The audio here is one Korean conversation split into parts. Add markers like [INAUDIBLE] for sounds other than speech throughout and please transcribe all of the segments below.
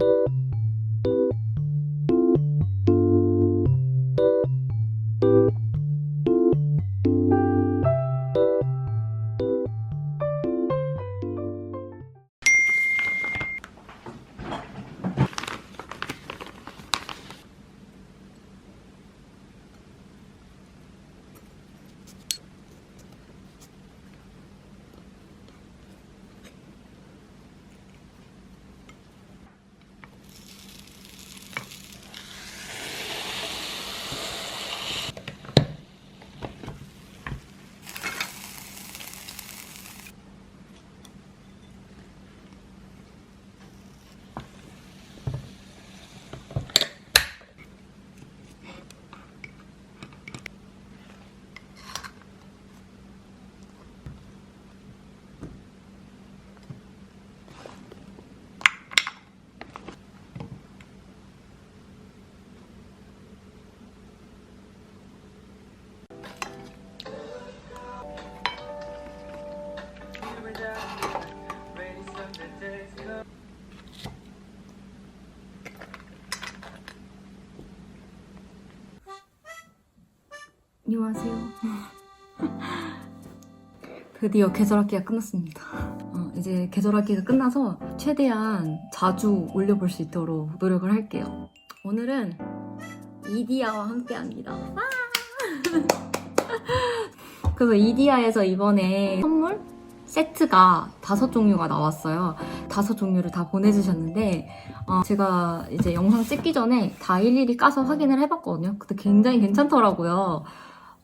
you 안녕하세요. [LAUGHS] 드디어 계절학기가 끝났습니다. 어, 이제 계절학기가 끝나서 최대한 자주 올려볼 수 있도록 노력을 할게요. 오늘은 이디야와 함께합니다. 와! [LAUGHS] 그래서 이디야에서 이번에 선물 세트가 다섯 종류가 나왔어요. 다섯 종류를 다 보내주셨는데 어, 제가 이제 영상 찍기 전에 다 일일이 까서 확인을 해봤거든요. 근데 굉장히 괜찮더라고요.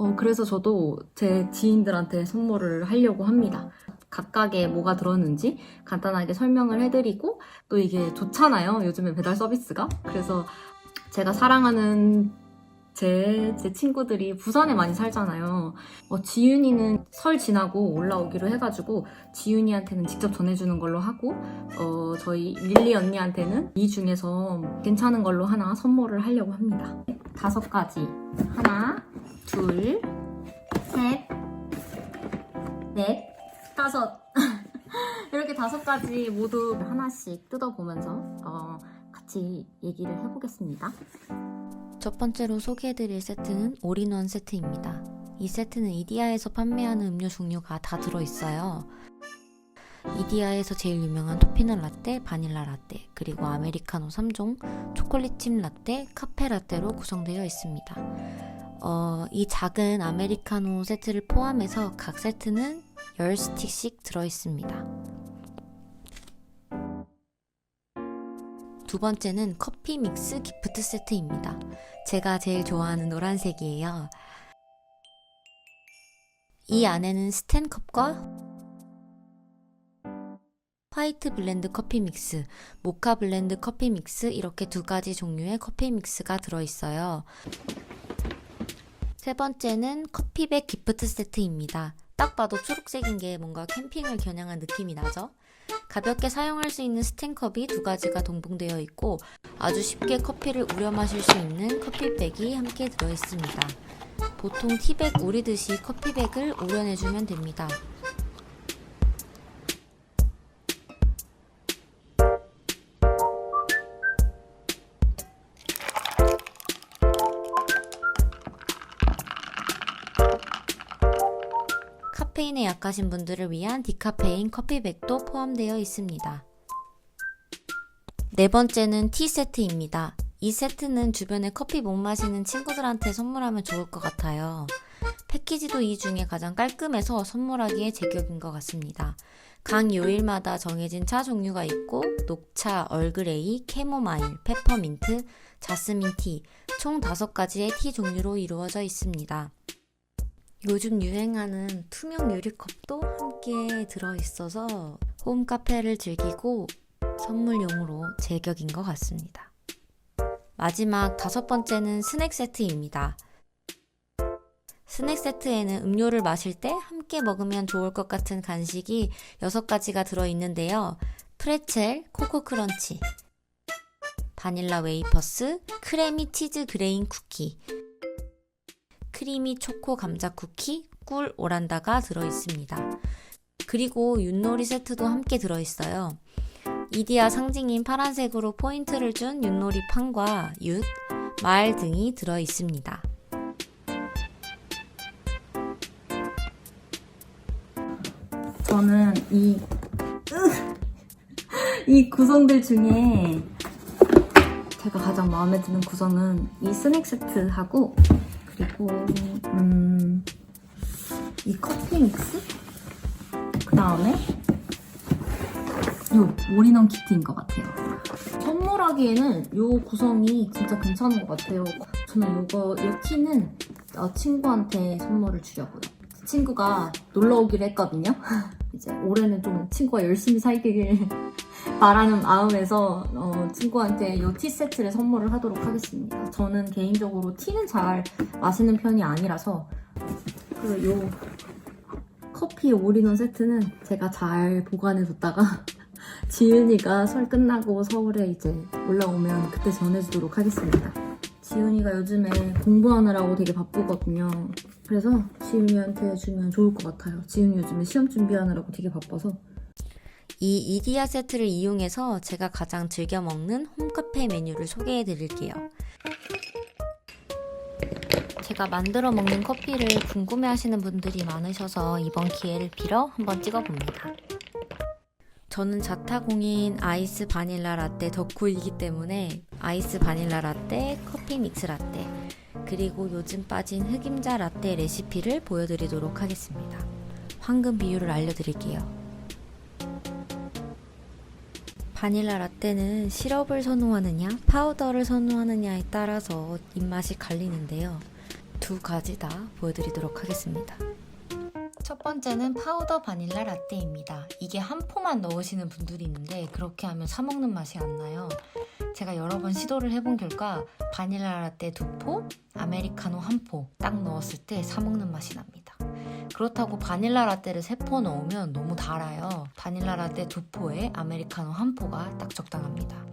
어, 그래서 저도 제 지인들한테 선물을 하려고 합니다. 각각의 뭐가 들었는지 간단하게 설명을 해드리고 또 이게 좋잖아요. 요즘에 배달 서비스가. 그래서 제가 사랑하는 제, 제 친구들이 부산에 많이 살잖아요. 어, 지윤이는 설 지나고 올라오기로 해가지고 지윤이한테는 직접 전해주는 걸로 하고 어, 저희 릴리 언니한테는 이 중에서 괜찮은 걸로 하나 선물을 하려고 합니다. 다섯 가지. 하나, 둘, 셋, 넷, 다섯. [LAUGHS] 이렇게 다섯 가지 모두 하나씩 뜯어보면서 어, 같이 얘기를 해보겠습니다. 첫 번째로 소개해드릴 세트는 올인원 세트입니다. 이 세트는 이디야에서 판매하는 음료 종류가 다 들어있어요. 이디야에서 제일 유명한 토피넛 라떼, 바닐라 라떼, 그리고 아메리카노 3종, 초콜릿 칩 라떼, 카페 라떼로 구성되어 있습니다. 어, 이 작은 아메리카노 세트를 포함해서 각 세트는 10스틱씩 들어있습니다. 두 번째는 커피 믹스 기프트 세트입니다. 제가 제일 좋아하는 노란색이에요. 이 안에는 스탠컵과 화이트 블렌드 커피 믹스, 모카 블렌드 커피 믹스 이렇게 두 가지 종류의 커피 믹스가 들어있어요. 세 번째는 커피백 기프트 세트입니다. 딱 봐도 초록색인 게 뭔가 캠핑을 겨냥한 느낌이 나죠? 가볍게 사용할 수 있는 스탠컵이 두 가지가 동봉되어 있고 아주 쉽게 커피를 우려 마실 수 있는 커피백이 함께 들어 있습니다. 보통 티백 우리듯이 커피백을 우려내주면 됩니다. 카페인에 약하신 분들을 위한 디카페인 커피백도 포함되어 있습니다. 네 번째는 티 세트입니다. 이 세트는 주변에 커피 못 마시는 친구들한테 선물하면 좋을 것 같아요. 패키지도 이 중에 가장 깔끔해서 선물하기에 제격인 것 같습니다. 각 요일마다 정해진 차 종류가 있고 녹차, 얼그레이, 캐모마일, 페퍼민트, 자스민 티, 총 5가지의 티 종류로 이루어져 있습니다. 요즘 유행하는 투명 유리컵도 함께 들어있어서 홈 카페를 즐기고 선물용으로 제격인 것 같습니다. 마지막 다섯 번째는 스낵 세트입니다. 스낵 세트에는 음료를 마실 때 함께 먹으면 좋을 것 같은 간식이 6가지가 들어있는데요. 프레첼, 코코 크런치, 바닐라 웨이퍼스, 크레미 치즈 그레인 쿠키, 크리미 초코 감자 쿠키, 꿀 오란다가 들어있습니다. 그리고 윷놀이 세트도 함께 들어있어요. 이디야 상징인 파란색으로 포인트를 준 윷놀이 판과 윷, 말 등이 들어 있습니다. 저는 이, 이 구성들 중에 제가 가장 마음에 드는 구성은 이 스낵 세트하고 그리고 음, 이 커피 믹스 그 다음에 요 올인원 키트인 것 같아요. 선물하기에는 요 구성이 진짜 괜찮은 것 같아요. 저는 요거 이 티는 어, 친구한테 선물을 주려고요. 친구가 놀러 오기로 했거든요. [LAUGHS] 이제 올해는 좀 친구가 열심히 살기를 바라는 마음에서 어, 친구한테 이 티 세트를 선물을 하도록 하겠습니다. 저는 개인적으로 티는 잘 마시는 편이 아니라서 그리고 요 커피 올인원 세트는 제가 잘 보관해뒀다가 [LAUGHS] 지윤이가 설 끝나고 서울에 이제 올라오면 그때 전해주도록 하겠습니다. 지윤이가 요즘에 공부하느라고 되게 바쁘거든요. 그래서 지윤이한테 주면 좋을 것 같아요. 지윤이 요즘에 시험 준비하느라고 되게 바빠서 이 이디야 세트를 이용해서 제가 가장 즐겨 먹는 홈카페 메뉴를 소개해 드릴게요. 제가 만들어 먹는 커피를 궁금해 하시는 분들이 많으셔서 이번 기회를 빌어 한번 찍어 봅니다. 저는 자타공인 아이스 바닐라 라떼 덕후이기 때문에 아이스 바닐라 라떼, 커피 믹스 라떼, 그리고 요즘 빠진 흑임자 라떼 레시피를 보여드리도록 하겠습니다. 황금 비율을 알려드릴게요. 바닐라 라떼는 시럽을 선호하느냐, 파우더를 선호하느냐에 따라서 입맛이 갈리는데요. 두 가지 다 보여드리도록 하겠습니다. 첫 번째는 파우더 바닐라 라떼입니다. 이게 한 포만 넣으시는 분들이 있는데 그렇게 하면 사먹는 맛이 안 나요. 제가 여러 번 시도를 해본 결과 바닐라 라떼 두 포, 아메리카노 한 포 딱 넣었을 때 사먹는 맛이 납니다. 그렇다고 바닐라 라떼를 세포 넣으면 너무 달아요. 바닐라 라떼 두 포에 아메리카노 한 포가 딱 적당합니다.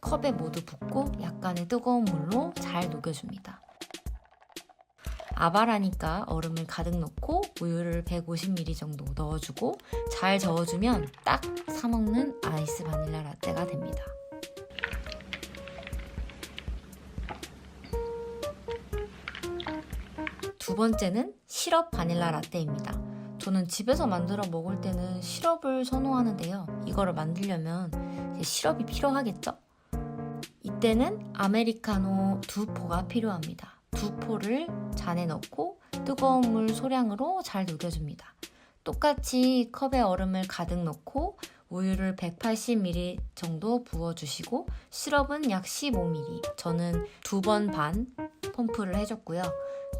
컵에 모두 붓고 약간의 뜨거운 물로 잘 녹여줍니다. 아바라니까 얼음을 가득 넣고 우유를 150ml 정도 넣어주고 잘 저어주면 딱 사먹는 아이스 바닐라 라떼가 됩니다. 번째는 시럽 바닐라 라떼입니다. 저는 집에서 만들어 먹을 때는 시럽을 선호하는데요. 이거를 만들려면 시럽이 필요하겠죠? 이때는 아메리카노 두 포가 필요합니다. 두 포를 잔에 넣고 뜨거운 물 소량으로 잘 녹여줍니다. 똑같이 컵에 얼음을 가득 넣고 우유를 180ml 정도 부어주시고 시럽은 약 15ml. 저는 두 번 반 펌프를 해줬고요.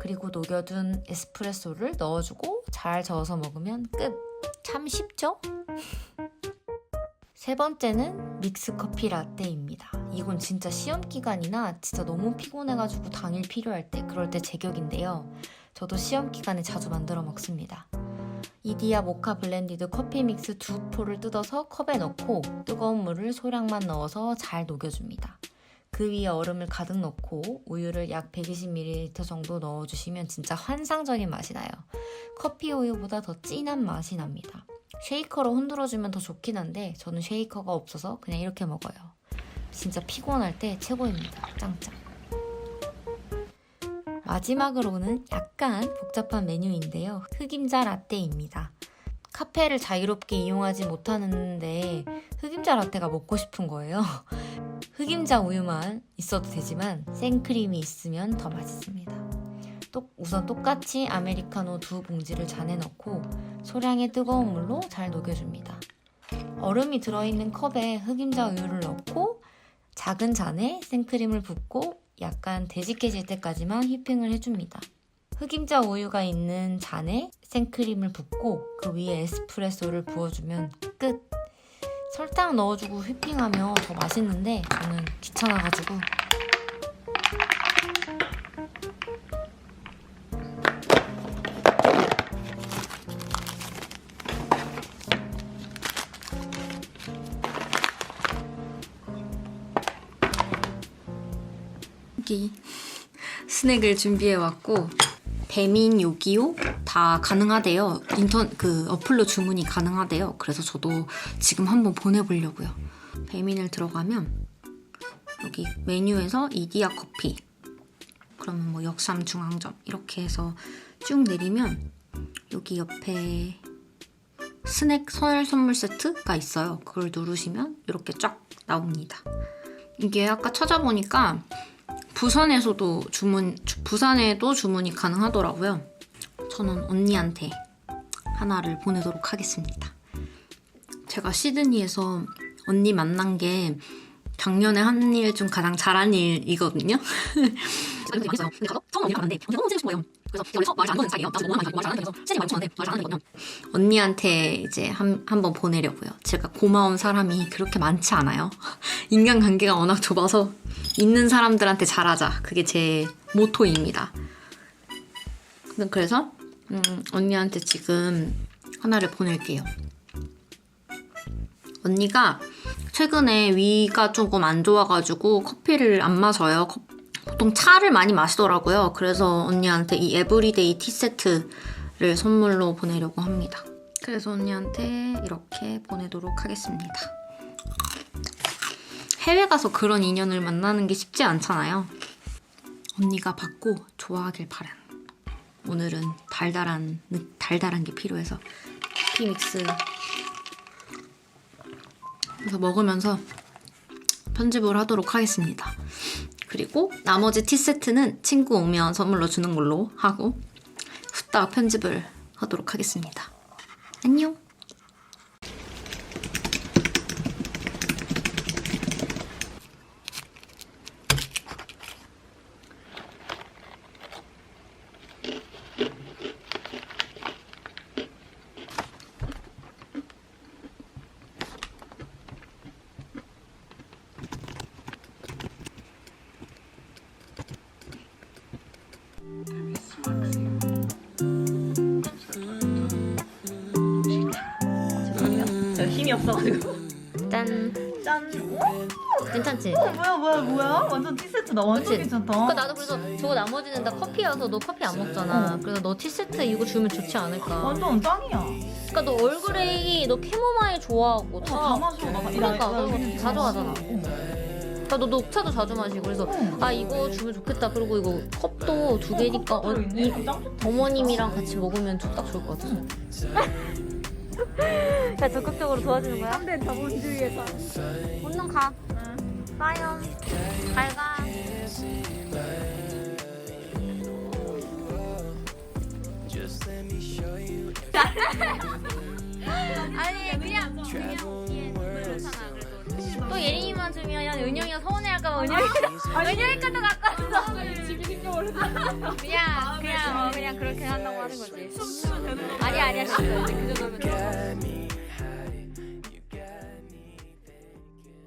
그리고 녹여둔 에스프레소를 넣어주고 잘 저어서 먹으면 끝. 참 쉽죠? [LAUGHS] 세 번째는 믹스 커피 라떼입니다. 이건 진짜 시험 기간이나 진짜 너무 피곤해가지고 당일 필요할 때 그럴 때 제격인데요. 저도 시험 기간에 자주 만들어 먹습니다. 이디야 모카 블렌디드 커피 믹스 두 포를 뜯어서 컵에 넣고 뜨거운 물을 소량만 넣어서 잘 녹여줍니다. 그 위에 얼음을 가득 넣고 우유를 약 120ml 정도 넣어주시면 진짜 환상적인 맛이 나요. 커피 우유보다 더 진한 맛이 납니다. 쉐이커로 흔들어주면 더 좋긴 한데 저는 쉐이커가 없어서 그냥 이렇게 먹어요. 진짜 피곤할 때 최고입니다. 짱짱. 마지막으로는 약간 복잡한 메뉴인데요. 흑임자 라떼입니다. 카페를 자유롭게 이용하지 못하는데 흑임자 라떼가 먹고 싶은 거예요. 흑임자 우유만 있어도 되지만 생크림이 있으면 더 맛있습니다. 또 우선 똑같이 아메리카노 두 봉지를 잔에 넣고 소량의 뜨거운 물로 잘 녹여줍니다. 얼음이 들어있는 컵에 흑임자 우유를 넣고 작은 잔에 생크림을 붓고 약간 되직해질 때까지만 휘핑을 해줍니다. 흑임자 우유가 있는 잔에 생크림을 붓고 그 위에 에스프레소를 부어주면 끝! 설탕 넣어주고 휘핑하면 더 맛있는데 저는 귀찮아가지고. 여기 스낵을 준비해 왔고 배민 요기요 다 가능하대요. 인턴 그 어플로 주문이 가능하대요. 그래서 저도 지금 한번 보내보려고요. 배민을 들어가면 여기 메뉴에서 이디야 커피 그러면 뭐 역삼 중앙점 이렇게 해서 쭉 내리면 여기 옆에 스낵 설 선물 세트가 있어요. 그걸 누르시면 이렇게 쫙 나옵니다. 이게 아까 찾아보니까 부산에서도 주문 주- 부산에도 주문이 가능하더라고요. 저는 언니한테 하나를 보내도록 하겠습니다. 제가 시드니에서 언니 만난 게 작년에 한 일 중 가장 잘한 일이거든요. 제가 되게 많이 써요. 근데 가서 처음 언니랑 만났는데 언니 너무 재밌는 거예요. 그래서 원래 처음 말잘 안 거는 스타일이에요. 나도 너무 많이 말잘 안 하는 거예요. 시드니 많이 쳤는데 말잘 안 하는 거거든요. 언니한테 이제 한, 한번 보내려고요. 제가 고마운 사람이 그렇게 많지 않아요. [LAUGHS] 인간관계가 워낙 좁아서 있는 사람들한테 잘하자. 그게 제 모토입니다. 근데 그래서 음, 언니한테 지금 하나를 보낼게요. 언니가 최근에 위가 조금 안 좋아가지고 커피를 안 마셔요. 커- 보통 차를 많이 마시더라고요. 그래서 언니한테 이 에브리데이 티 세트를 선물로 보내려고 합니다. 그래서 언니한테 이렇게 보내도록 하겠습니다. 해외 가서 그런 인연을 만나는 게 쉽지 않잖아요. 언니가 받고 좋아하길 바란. 오늘은 달달한 느- 달달한 게 필요해서 커피 믹스 그래서 먹으면서 편집을 하도록 하겠습니다. 그리고 나머지 티 세트는 친구 오면 선물로 주는 걸로 하고 후딱 편집을 하도록 하겠습니다. 안녕. 힘이 없어가지고 짠. 짠 괜찮지? 어, 뭐야 뭐야 뭐야 완전 티세트다 완전 그치? 괜찮다 그러니까 나도 그래서 저거 나머지는 다 커피여서 너 커피 안 먹잖아. 어. 그래서 너 티세트 이거 주면 좋지 않을까. 완전 짱이야 그러니까 너 얼그레이 너 캐모마일 좋아하고 다. 다 마셔 막 그러니까 너다 좋아하잖아. 그러니까 너 녹차도 자주 마시고 그래서 아 이거 주면 좋겠다. 그리고 이거 컵도 두 개니까 어, 이 어머님이랑 같이 먹으면 딱 좋을 것 같아. [LAUGHS] 자 적극적으로 도와주는 거야? 네, 자본주의에서. 얼른 가. 빠염. 잘 가. [LAUGHS] 아니 그냥 그냥 예, 괜찮아 그래도 또 예린이만 주면 은영이가 서운해할까봐 은영이 [LAUGHS] 은영이 것도 갖고 왔어 그냥 그냥 어, 그냥 그렇게 한다고 하는 거지. 아니 아니야 진짜 그 정도면